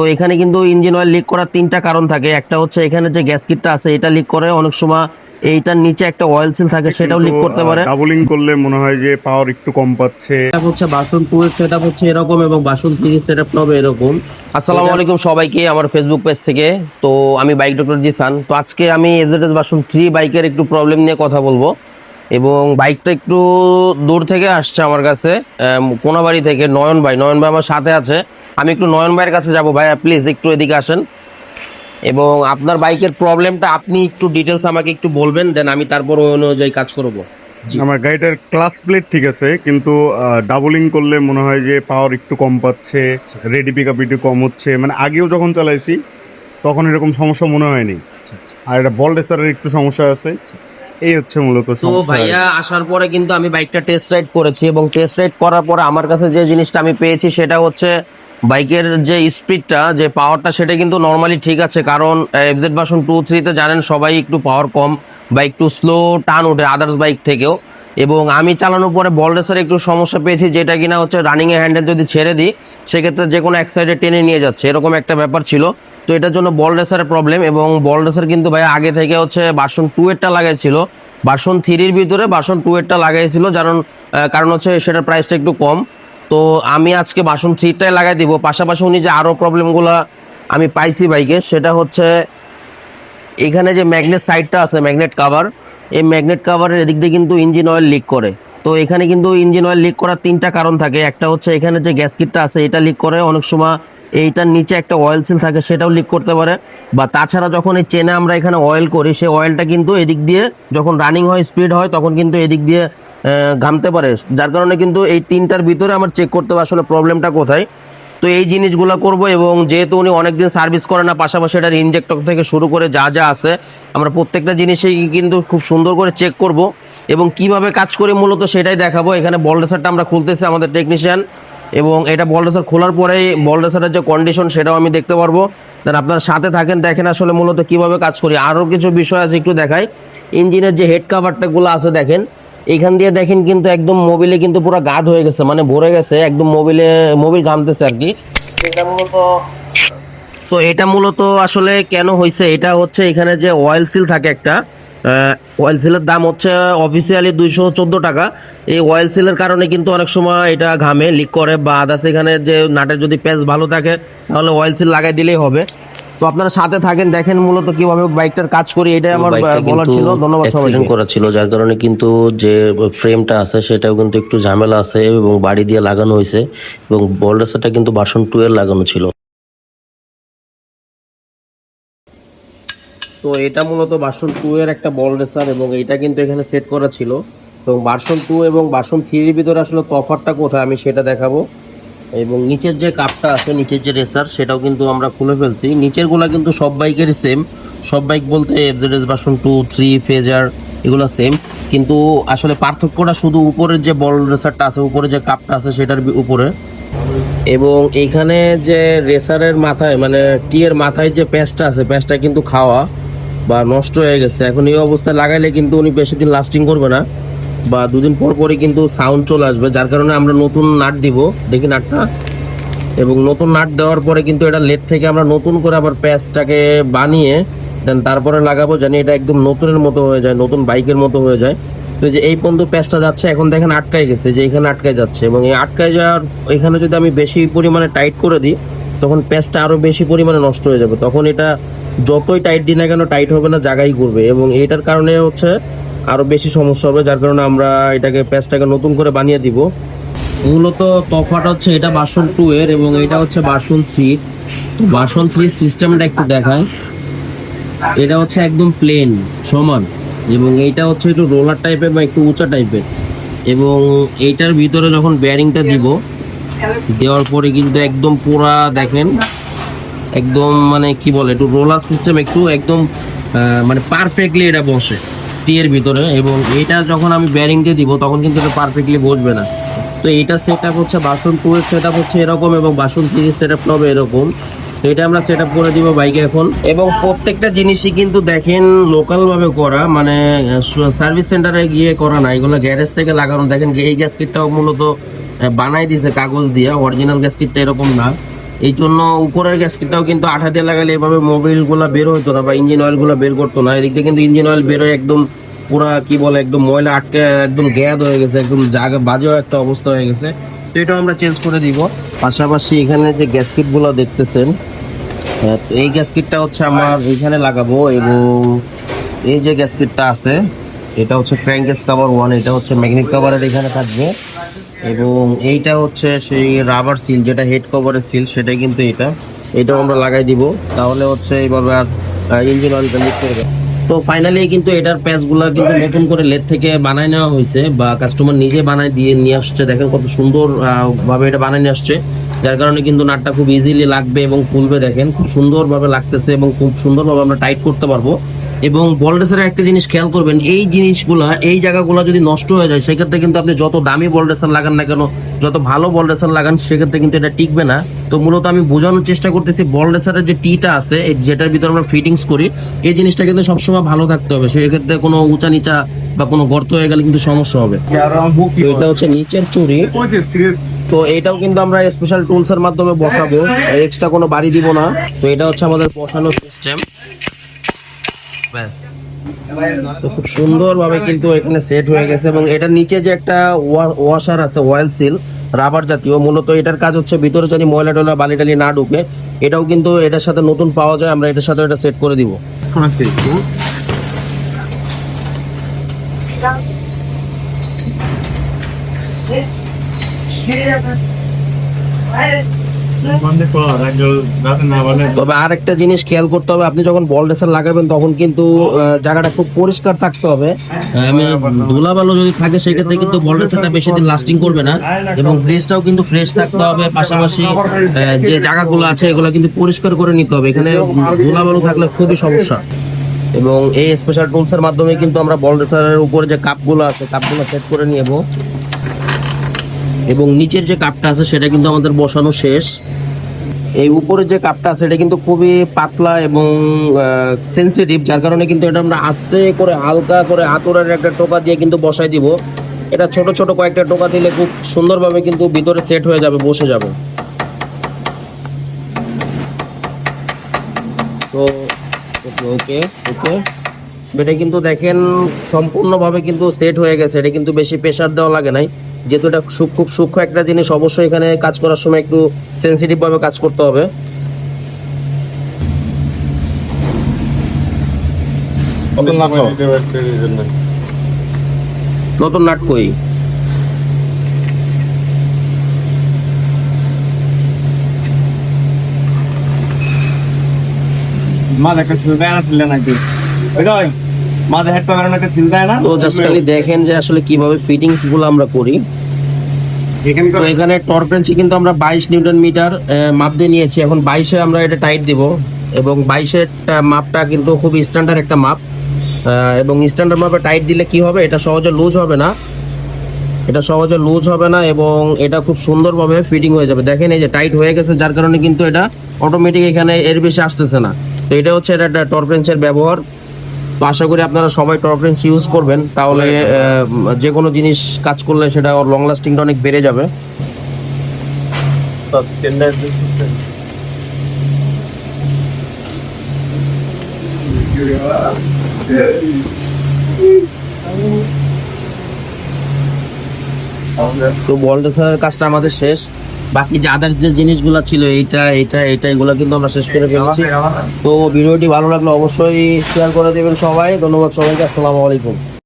তো এখানে কিন্তু ইঞ্জিন অয়েল লিক করার তিনটা কারণ থাকে। একটা হচ্ছে এখানে যে গ্যাস কিটটা আছে এটা লিক করে অনেক সময় এইটার নিচে একটা অয়েল সিল থাকে সেটাও লিক করতে পারে। ডাবলিং করলে মনে হয় যে পাওয়ার একটু কম পাচ্ছে। সেটআপ হচ্ছে বাসন টু এর সেটআপ হচ্ছে এরকম এবং বাসন থ্রি এর সেটআপ হবে এরকম। আসসালামু আলাইকুম সবাইকে আমার ফেসবুক পেজ থেকে। তো আমি বাইক ডক্টর জিসান। তো আজকে আমি এজেডএস বাসন থ্রি বাইকের একটু প্রবলেম নিয়ে কথা বলব। এবং বাইকটা একটু দূর থেকে আসছে আমার কাছে কোনাবাড়ি থেকে নয়ন ভাই নয়ন ভাই আমার সাথে আছে। আমি একটু নয়ন ভাইয়ের কাছে যাব ভাইয়া প্লিজ একটু এদিকে আসেন। এবং আপনার বাইকের প্রবলেমটা আপনি একটু ডিটেলস আমাকে একটু বলবেন দেন আমি তারপর ওই অনুযায়ী কাজ করব। আমার গাড়িটার ক্লাস প্লেট ঠিক আছে কিন্তু ডাবলিং করলে মনে হয় যে পাওয়ার একটু কম পাচ্ছে রেডি পিক আপ একটু কম হচ্ছে মানে আগেও যখন চালাইছি তখন এরকম সমস্যা মনে হয়নি। আর এটা বল রেসারের একটু সমস্যা আছে এই হচ্ছে মূলত তো ভাইয়া আসার পরে কিন্তু আমি বাইকটা টেস্ট রাইড করেছি এবং টেস্ট রাইড করার পরে আমার কাছে যে জিনিসটা আমি পেয়েছি সেটা হচ্ছে বাইকের যে স্পিডটা, যে পাওয়ারটা সেটা কিন্তু নর্মালি ঠিক আছে। কারণ এফজেড ভার্সন টু থ্রিতে জানেন, সবাই একটু পাওয়ার কম বা একটু স্লো টান ওঠে আদার্স বাইক থেকেও। এবং আমি চালানোর পরে বল রেসার একটু সমস্যা পেয়েছি, যেটা কিনা হচ্ছে রানিং এ হ্যান্ডেল যদি ছেড়ে দিই, সেক্ষেত্রে যে কোনো এক সাইডে টেনে নিয়ে যাচ্ছে। এরকম একটা ব্যাপার ছিল। তো এটার জন্য বল রেসারের প্রবলেম এবং বল রেসার কিন্তু ভাই আগে থেকে হচ্ছে বাসন টু এরটা লাগাইছিল। বাসন থ্রির ভিতরে বাসন টু এরটা লাগাইছিল কারণ কারণ হচ্ছে সেটার প্রাইসটা একটু কম। তো আমি আজকে বাসন থ্রিটাই লাগাই দিব। পাশাপাশি উনি যে আরও প্রবলেমগুলো আমি পাইছি বাইকে সেটা হচ্ছে এখানে যে ম্যাগনেট সাইডটা আছে ম্যাগনেট কাভার এই ম্যাগনেট কাভারের এদিক দিয়ে কিন্তু ইঞ্জিন অয়েল লিক করে। তো এখানে কিন্তু ইঞ্জিন অয়েল লিক করার তিনটা কারণ থাকে। একটা হচ্ছে এখানে যে গ্যাস কিটটা আছে, এটা লিক করে। অনেক সময় এইটার নিচে একটা অয়েল সিল থাকে, সেটাও লিক করতে পারে। বা তাছাড়া যখন এই চেনে আমরা এখানে অয়েল করি সেই অয়েলটা কিন্তু এদিক দিয়ে যখন রানিং হয় স্পিড হয়, তখন কিন্তু এদিক দিয়ে ঘামতে পারে। যার কারণে কিন্তু এই তিনটার ভিতরে আমার চেক করতে হবে আসলে প্রবলেমটা কোথায়। তো এই জিনিসগুলো করব এবং যেহেতু উনি অনেকদিন সার্ভিস করে না, পাশাপাশি এটার ইনজেক্টর থেকে শুরু করে যা যা আছে, আমরা প্রত্যেকটা জিনিসই কিন্তু খুব সুন্দর করে চেক করব এবং কীভাবে কাজ করে মূলত সেটাই দেখাবো। এখানে বলরেসারটা আমরা খুলতেছি আমাদের টেকনিশিয়ান এবং এটা বলরেসার খোলার পরেই বলরেসারের যে কন্ডিশন সেটাও আমি দেখতে পারব। দেন আপনারা সাথে থাকেন, দেখেন আসলে মূলত কীভাবে কাজ করি। আরও কিছু বিষয় আছে একটু দেখাই। ইঞ্জিনের যে হেড কাভারটাগুলো আছে, দেখেন। এইখান দিয়ে দেখেন কিন্তু একদম মোবিলে কিন্তু পুরো গাদ হয়ে গেছে মানে ভরে গেছে একদম মোবিলে মোবিল ঘামতেছে আর কি। এটা মূলত তো এটা মূলত আসলে কেন হয়েছে এটা হচ্ছে এখানে যে অয়েল সিল থাকে একটা অয়েল সিলের দাম হচ্ছে অফিসিয়ালি দুইশো চোদ্দ টাকা। এই অয়েল সিলের কারণে কিন্তু অনেক সময় এটা ঘামে লিক করে বা আদার্স এখানে যে নাটের যদি পেজ ভালো থাকে তাহলে অয়েল সিল লাগাই দিলেই হবে। তো আপনারা সাথে থাকেন দেখেন মূলত কীভাবে বাইকটার কাজ করি এটাই আমার বলার ছিল। ধন্যবাদ সবাইকে। করা ছিল যার কারণে কিন্তু যে ফ্রেমটা আছে সেটাও কিন্তু একটু ঝামেলা আছে এবং বাড়ি দিয়ে লাগানো হয়েছে এবং বলডাসারটা কিন্তু বাসন টু এর লাগানো ছিল। তো এটা মূলত বাসন টু এর একটা বল রেসার এবং এটা কিন্তু এখানে সেট করা ছিল। এবং বাসন টু এবং ভার্সন থ্রির ভিতরে আসলে তফাৎটা কোথায় আমি সেটা দেখাবো। এবং নিচের যে কাপটা আছে, নিচের যে রেসার সেটাও কিন্তু আমরা খুলে ফেলছি। নিচেরগুলা কিন্তু সব বাইকেরই সেম সব বাইক বলতে FZS version two three Fazer এগুলো সেম কিন্তু আসলে পার্থক্যটা শুধু উপরের যে বল রেসারটা আছে, উপরে যে কাপটা আছে, সেটার উপরে। এবং এইখানে যে রেসারের মাথায় মানে টিয়ের মাথায় যে প্যাচটা আছে প্যাচটা কিন্তু খাওয়া বা নষ্ট হয়ে গেছে। এখন এই অবস্থায় লাগাইলে কিন্তু উনি বেশি দিন লাস্টিং করবে না। বা দুদিন পর পরই কিন্তু সাউন্ড চলে আসবে, যার কারণে আমরা নতুন নাট দিব, দেখি নাটটা। এবং নতুন নাট দেওয়ার পরে কিন্তু এটা লেট থেকে আমরা নতুন করে আবার প্যাচটাকে বানিয়ে দেন তারপরে লাগাবো, জানি এটা একদম নতুনের মতো হয়ে যায়, নতুন বাইকের মতো হয়ে যায়। তো যে এই পর্যন্ত প্যাচটা যাচ্ছে, এখন দেখেন আটকায় গেছে, যে এখানে আটকায় যাচ্ছে। এবং এই আটকায় যাওয়ার, এখানে যদি আমি বেশি পরিমাণে টাইট করে দিই, তখন প্যাচটা আরও বেশি পরিমাণে নষ্ট হয়ে যাবে। তখন এটা যতই টাইট দিই না কেন টাইট হবে না, জায়গাই করবে এবং এটার কারণে হচ্ছে আরও বেশি সমস্যা হবে, যার কারণে আমরা এটাকে প্যাচটাকে নতুন করে বানিয়ে দিব। মূলত তফাৎ হচ্ছে এটা বাসন টু এর এবং এটা হচ্ছে বাসন থ্রি বাসন থ্রি সিস্টেমটা একটু দেখায় এটা হচ্ছে একদম প্লেন সমান এবং এইটা হচ্ছে একটু রোলার টাইপের বা একটু উঁচা টাইপের এবং এইটার ভিতরে যখন ব্যারিংটা দিব, দেওয়ার পরে কিন্তু একদম পুরা দেখেন, একদম মানে কি বলে, একটু রোলার সিস্টেম একটু একদম মানে পারফেক্টলি এটা বসে। টিয়ের ভিতরে এবং এটা যখন আমি ব্যারিং দিয়ে দিব, তখন কিন্তু এটা পারফেক্টলি বসবে না। তো এটা সেট আপ হচ্ছে বাসন টু এর সেট আপ হচ্ছে এরকম এবং বাসন থ্রি সেট আপ হবে এরকম। তো এটা আমরা সেট আপ করে দিব বাইকে এখন। এবং প্রত্যেকটা জিনিসই কিন্তু দেখেন লোকাল ভাবে করা মানে সার্ভিস সেন্টারে গিয়ে করা না। এগুলো গ্যারেজ থেকে লাগানো। দেখেন এই গ্যাস কিটটাও মূলত বানাই দিছে কাগজ দিয়ে। অরিজিনাল গ্যাস কিটটা এরকম না। এই জন্য উপরের গ্যাসকেটটাও কিন্তু আঠা দিয়ে লাগালে এভাবে মোবিলগুলা বের হতো না বা ইঞ্জিন অয়েলগুলা বের করতো না। এদিক দিয়ে কিন্তু ইঞ্জিন অয়েল বেরোয় একদম পুরা কি বলে একদম ময়লা আটকে একদম গ্যাদ হয়ে গেছে একদম জায়গা বাজেও একটা অবস্থা হয়ে গেছে। তো এটাও আমরা চেঞ্জ করে দিব। পাশাপাশি এখানে যে গ্যাসকেটগুলো দেখতেছেন হ্যাঁ, এই গ্যাসকিটটা হচ্ছে আমার এখানে লাগাবো এবং এই যে গ্যাসকিটটা আছে এটা হচ্ছে ক্র্যাঙ্ক গ্যাস কাভার ওয়ান এটা হচ্ছে ম্যাগনেট কাভারের এখানে থাকবে। এবং এইটা হচ্ছে সেই রাবার সিল যেটা হেড কভারের সিল সেটাই কিন্তু এটা। এটাও আমরা লাগাই দিব। তাহলে হচ্ছে এইভাবে আর ইঞ্জিন অয়েলটা লিক করবে তো ফাইনালি কিন্তু এটার প্যাচগুলো কিন্তু নতুন করে লেট থেকে বানায় নেওয়া হয়েছে বা কাস্টমার নিজে বানায় দিয়ে নিয়ে আসছে। দেখেন কত সুন্দর ভাবে এটা বানায় নিয়ে আসছে। যার কারণে কিন্তু নাটটা খুব ইজিলি লাগবে এবং খুলবে দেখেন। খুব সুন্দরভাবে লাগতেছে এবং খুব সুন্দরভাবে আমরা টাইট করতে পারব। এবং বলডেসের একটা জিনিস খেয়াল করবেন, এই জিনিসগুলা, এই জায়গাগুলো যদি নষ্ট হয়ে যায়, সেক্ষেত্রে কিন্তু আপনি যত দামি বলডেসার লাগান না কেন, যত ভালো বলডেসার লাগান, সেক্ষেত্রে কিন্তু এটা টিকবে না। তো মূলত আমি বোঝানোর চেষ্টা করতেছি, বলডেসারের যে টিটা আছে যেটার ভিতরে আমরা ফিটিংস করি, এই জিনিসটা কিন্তু সবসময় ভালো থাকতে হবে। সেক্ষেত্রে কোনো উঁচা নিচা বা কোনো গর্ত হয়ে গেলে কিন্তু সমস্যা হবে। এটা হচ্ছে নিচের চুরি তো এটাও কিন্তু আমরা স্পেশাল টুলস এর মাধ্যমে বসাবো। এক্সট্রা কোনো বাড়ি দিব না। তো এটা হচ্ছে আমাদের বসানোর সিস্টেম ব্যাস। তো খুব সুন্দরভাবে কিন্তু এখানে সেট হয়ে গেছে এবং এটার নিচে যে একটা ওয়াশার আছে অয়েল সিল রাবার জাতীয় মূলত এটার কাজ হচ্ছে ভিতরে যদি ময়লা টয়লা বালি টালি না ঢুকে এটাও কিন্তু এটার সাথে নতুন পাওয়া যায় আমরা এটার সাথে এটা সেট করে দিব। তবে আর একটা জিনিস খেয়াল করতে হবে, আপনি যখন বল রেসার লাগাবেন তখন কিন্তু জায়গাটা খুব পরিষ্কার থাকতে হবে। আমি ধুলা বালো যদি থাকে সেক্ষেত্রে কিন্তু বল রেসারটা বেশি দিন লাস্টিং করবে না এবং ব্রেসটাও কিন্তু ফ্রেশ থাকতে হবে, পাশাপাশি যে জায়গাগুলো আছে এগুলো কিন্তু পরিষ্কার করে নিতে হবে। এখানে ধুলা বালো থাকলে খুবই সমস্যা। এবং এই স্পেশাল টুলসের মাধ্যমে কিন্তু আমরা বল রেসারের উপরে যে কাপগুলো আছে, কাপগুলো সেট করে নিয়ে এবং নিচের যে কাপটা আছে সেটা কিন্তু আমাদের বসানো শেষ। এই উপরে যে কাপটা আছে, এটা কিন্তু খুবই পাতলা এবং সেন্সিটিভ যার কারণে কিন্তু এটা আমরা আস্তে করে, হালকা করে হাতুড়ের একটা টোকা দিয়ে কিন্তু বসাই দিব। এটা ছোট ছোট কয়েকটা টোকা দিলে খুব সুন্দরভাবে কিন্তু ভিতরে সেট হয়ে যাবে, বসে যাবে। তো, ওকে ওকে। এটা কিন্তু দেখেন, সম্পূর্ণভাবে কিন্তু সেট হয়ে গেছে, এটা কিন্তু বেশি প্রেশার দেওয়া লাগে নাই। যেহেতু এটা খুব সূক্ষ্ম একটা জিনিস অবশ্যই এখানে কাজ করার সময় একটু সেন্সিটিভ ভাবে কাজ করতে হবে। নতুন নাট কই? মাঝে একটা সিল দেয় না ছিল নাকি? ওই মাঝে হেড পাকার একটা সিল দেয় না? তো জাস্ট খালি দেখেন যে আসলে কীভাবে ফিটিংসগুলো আমরা করি। তো এখানে টর্ক রেঞ্চি কিন্তু আমরা বাইশ নিউটন মিটার মাপ দিয়ে নিয়েছি। এখন বাইশে আমরা এটা টাইট দিব এবং বাইশের মাপটা কিন্তু খুব স্ট্যান্ডার্ড একটা মাপ। এবং স্ট্যান্ডার্ড মাপে টাইট দিলে কি হবে? এটা সহজে লুজ হবে না। এটা সহজে লুজ হবে না এবং এটা খুব সুন্দরভাবে ফিটিং হয়ে যাবে। দেখেন এই যে টাইট হয়ে গেছে যার কারণে কিন্তু এটা অটোমেটিক এখানে এর বেশি আসতেছে না। তো এটা হচ্ছে এটা একটা টর্ক রেঞ্চের ব্যবহার। তো আশা করি আপনারা সবাই টর্ক ইউজ করবেন। তাহলে যে কোনো জিনিস কাজ করলে সেটা ওর লং লাস্টিংটা অনেক বেড়ে যাবে। তো বলডেসারের কাজটা আমাদের শেষ। বাকি যে আদার যে জিনিসগুলো ছিল এইটা এটা এটা এগুলো কিন্তু আমরা শেষ করে ফেলেছি। তো ভিডিওটি ভালো লাগলে অবশ্যই শেয়ার করে দেবেন সবাই। ধন্যবাদ সবাইকে। আসসালামু আলাইকুম।